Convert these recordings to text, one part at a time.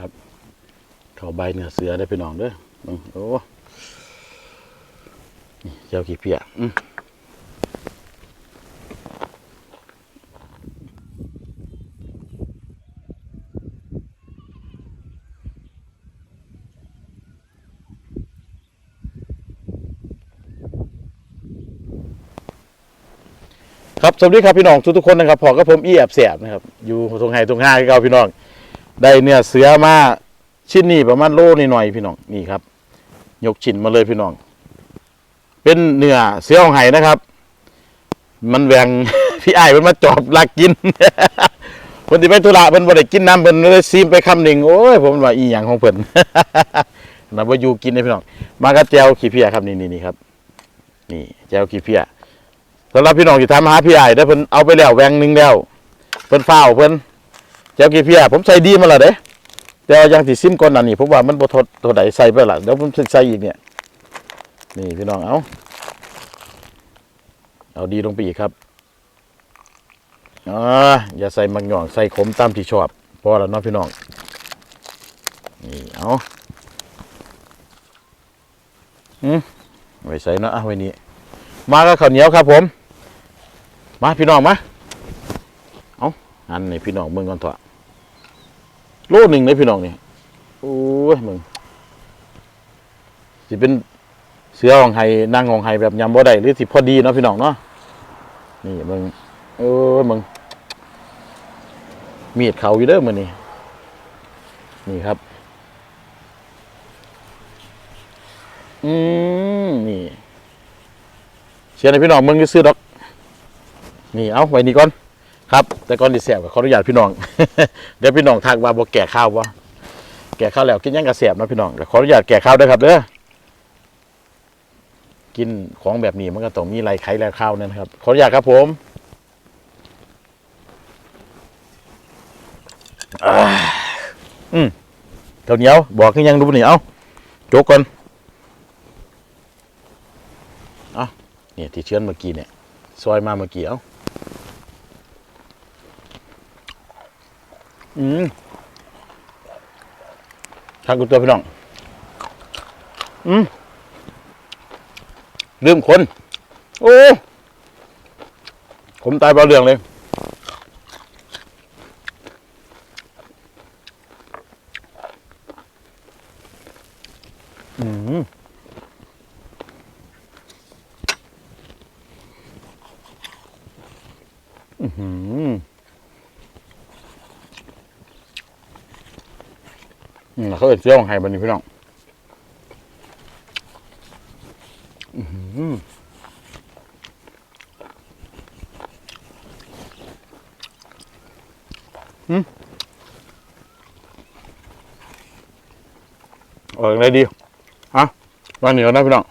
ครับเขาใบเนื้อเสือได้พี่น้องเด้ออืมโอ้นี่เจ้าขี้เพียอืครับสวัสดีครับพี่น้องทุกๆคนนะครับพอกับผมอีแอบเสียบนะครับอยู่ตรงไห้ตรงห้าที่เก่าพี่น้อง ได้เนื้อเสือมาชิ้นนี้ประมาณโลนิดหน่อยพี่น้องนี่ครับ ยกชิ้นมาเลยพี่น้อง เป็นเนื้อเสือของไห้นะครับ มันแหวงพี่ไอ้มันมาจอบลักกินเพิ่นสิไปธุระเพิ่นบ่ได้กินน้ำเพิ่นเลยซีมไปคำหนึ่งโอ้ยผมว่าอีหยังของเพิ่นนะบ่อยู่กินได้พี่น้องมากับแจวขี้เพียครับนี่นี่นี่ครับ นี่แจวขี้เพียสำหรับพี่น้องที่ถามหาพี่ไอ้ได้เพิ่นเอาไปแล้วแหวงหนึ่งแล้วเพิ่นฟ้าวเพิ่น เจ้ากี่เพียผมใส่ดีมาและเด้แต่ยังสิซิมก่อนนั่นนี่ผมว่ามันบ่ทดตัวใดใส่ไปละเดี๋ยวผมใส่อีกเนี่ยนี่พี่น้องเอาเอาดีลงไปอีกครับอ่าอย่าใส่มักหย่องใส่ขมตามที่ชอบพอแล้วเนาะพี่น้องนี่เอาอืมไว้ใส่เนาะเอาไว้นี่มาก็ข้าวเหนียวครับผม มาพี่น้องมา อันนี้พี่น้องเมืองก่อนเถอะโลหนึ่งเลยพี่น้องนี่โอ้ยมึงสิเป็นเสือของไห้นางของไห้แบบยำบ่ได้หรือสิพอดีเนาะพี่น้องเนาะนี่มึงเอ้ยมึงมีดเขาอยู่เด้อมือนี่นี่ครับ อืมนี่เชียร์ในพี่น้องมึงจะซื้อดอก นี่เอาไว้นี่ก่อน ครับ แต่ก่อนดิเสียบขออนุญาตพี่น้อง เดี๋ยวพี่น้องทักว่าบ่แก่ข้าวบ่แก่ข้าวแล้วกินยังกระเสียบนะพี่น้องขออนุญาตแก่ข้าวด้วยครับเด้อกินของแบบนี้มันก็ต้องมีไรไข่ไรข้าวนั่นครับ ขออนุญาตครับผมอืมเท่าเหนียวบอกขึ้นยังดูนี่เอาโจกก่อนเอาเนี่ยที่เชื้อนเมื่อกี้เนี่ยซอยมาเมื่อกี้เอา อืมทางกูตัวพี่น้อง อืมลืมคน โอ้ผมตายเบาเรื่องเลย อืมอือหือ อืมเขาเอ็ดเจียวของไห้บันนี้พี่น้องอื้อหืออืมเอออะไรดีอะวันเหนียวนะพี่น้อง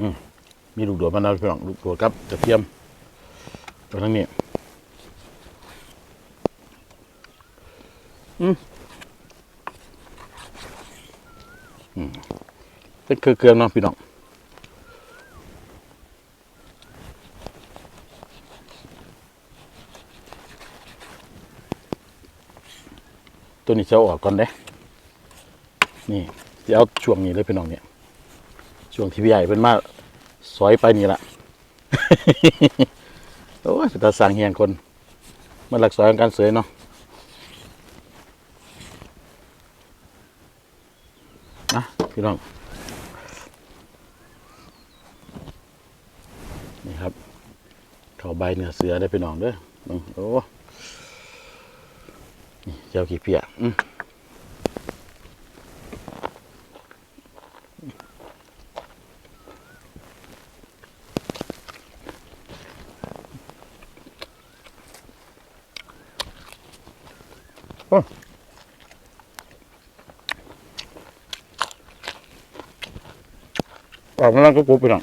อืมมีลูกโดดมานาวพี่น้องลูกโดดครับกระเทียมตัวทั้งนี้ เป็นเครื่องเนาะพี่น้องตัวนี้จะออกก่อนเด้ นี่จะเอาช่วงนี้เลยพี่น้องเนี่ย ช่วงที่พี่ใหญ่เป็นมาสอยไปนี่ละโอ้ยตาสั่งเฮียงคน มันหลักสอยของการเสยเนาะ นะ พี่น้อง นี่ครับเขาใบเนื้อเสือได้พี่น้องเด้ออืมโอ้นี่เจ้าขี้เพียอืมโอ้ ออกมาแล้วก็กรุบไปหน่อย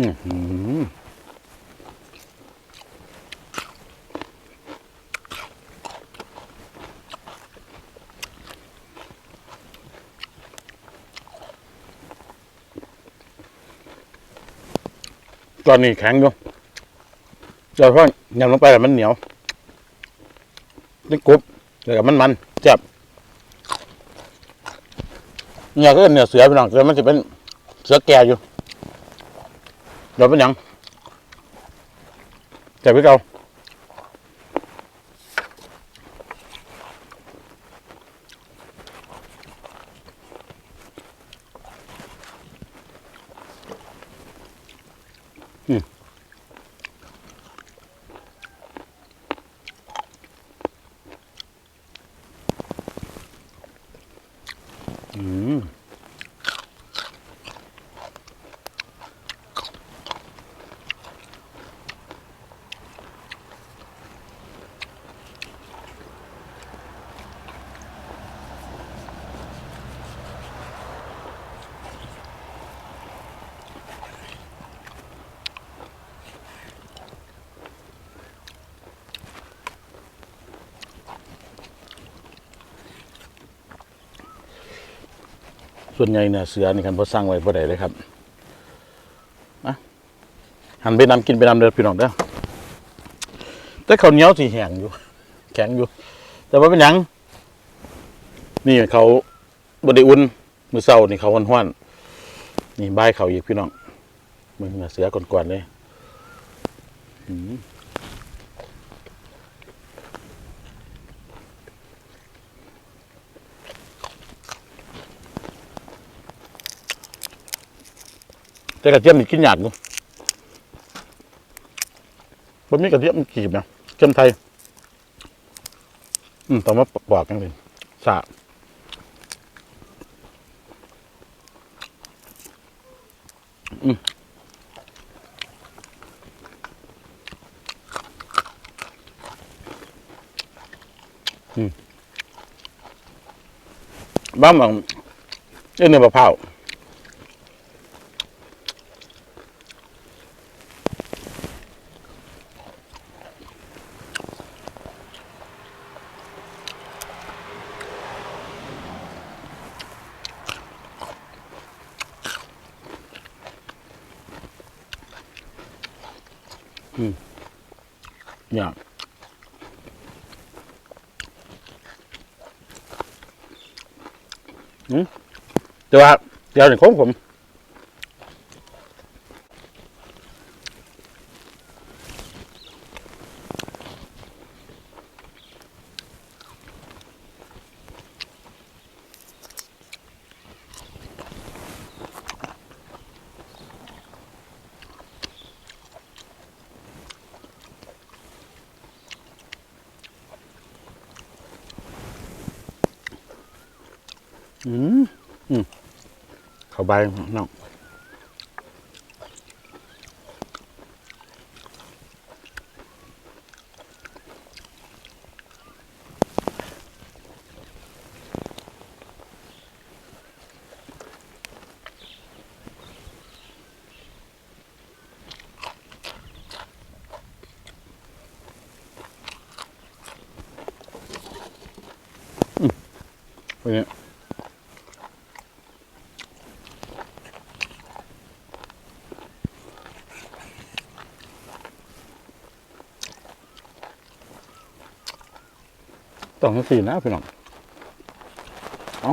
อืมตอนนี้แข็งอยู่เดี๋ยวเพราะยำลงไปแล้วมันเหนียวนี่กรุบแล้วก็มันมันจ็บเนี่ยก็เนื้อเสือพี่น้องแต่มันจะเป็นเสือแก่อยู่ เดี๋ยวเป็นหยังแจ็บพี่เก่าอืมอืม ส่วนใหญ่เนี่ยเสือนี่คันพอสร้างไว้บ่ได้เลยครับอะหันไปนำกินไปนำเด้อพี่น้องเด้อแต่ข้าวเหนียวที่แห้งอยู่ แข็งอยู่ แต่ว่าเป็นหยังนี่เขาบดอุ่นมือเศร้านี่เขาห้อนๆนี่ใบเขาอีกพี่น้องมึงน่ะเสือก่อนๆเลย อืม แต่กระเทียมนี่กินยากอยู่บนมีกระเทียมกรีบนะเทียมไทย อืมต้องมาปอกกันเลยสะอืมอืมบ้ามังเอ้ยเนื้อมะพร้าวอย่างอืม แต่ว่าเดี๋ยวหนึ่งของผมอืมอืม เข้าไปน้องไปเนี่ย ต้องสีนะพี่น้องเอา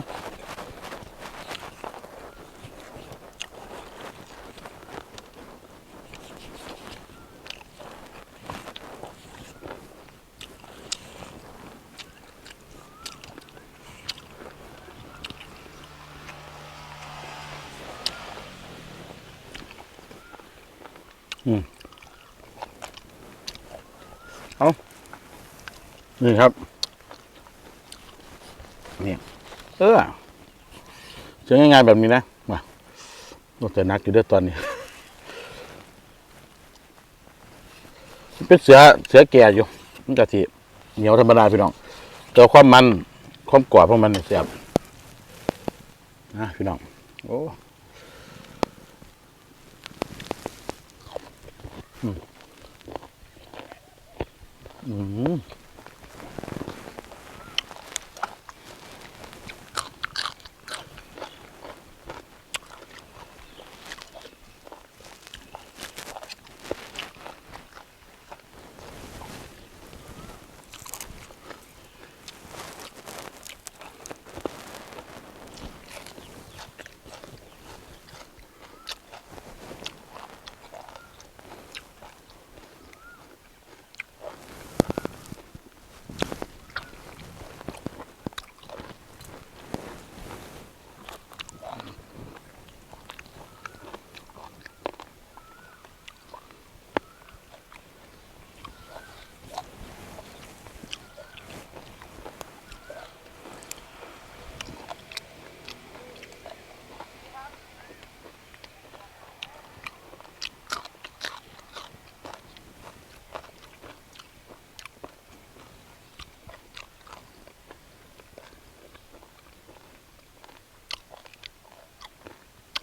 อืมเอานี่ครับ เออเจอง่ายๆแบบนี้นะมาโอ้แต่นักอยู่เด้วยตอนนี้ เป็นเสือเสือแก่อยู่มันกะทิเหนียวธรรมดาพี่น้องตัวความมันความกรอบของมันเนี่ยบนะพี่น้องโอ้อืมอืม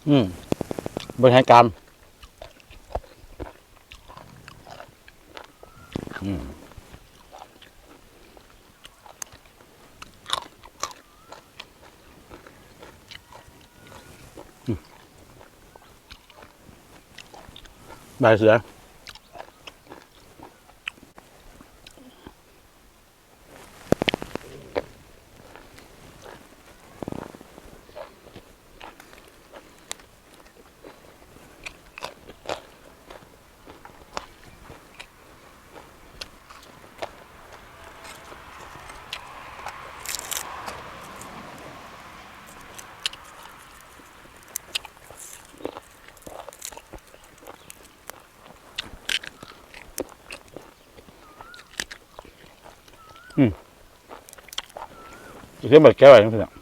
อืมบริหารการอืมอืมบเสือ เรื่องแบบแก้วอะไรนั่น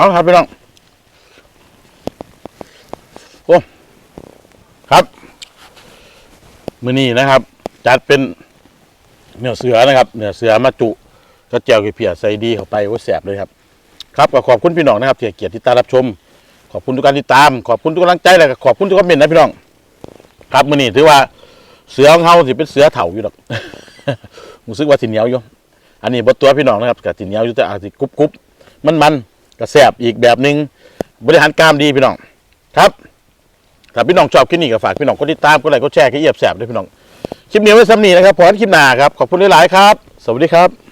เอาครับพี่น้องโอ้ครับ มือนี้นะครับ จัดเป็นเนื้อเสือนะครับ เนื้อเสือมาจุกระเจียวกับเพียใส่ดีเข้าไปโอ้แสบเลยครับ ครับก็ขอบคุณพี่น้องนะครับที่เกียรติติดตามรับชม ขอบคุณทุกการติดตาม ขอบคุณทุกกำลังใจและขอบคุณทุกคอมเมนต์นะพี่น้อง ครับมือนี้ถือว่าเสือของเฮาสิเป็นเสือเถ่าอยู่ดอกรู้สึกว่าสิเหนียวอยู่อันนี้บ่ตัวพี่น้องนะครับกับสิเหนียวอยู่แต่อาจสิกรุบกรุบมันมัน กระแสบอีกแบบหนึงบริหารกล้ามดีพี่น้องครับถ้าพี่น้องชอบคลิปนี้ก็ฝากพี่น้องกดติดตามกดไลค์กดแชร์ให้เอียบแสบด้วยพี่น้องคลิปนี้ไว้ซ้ำนี้นะครับพอคลิปหน้าครับขอบคุณหลายๆครับ สวัสดีครับ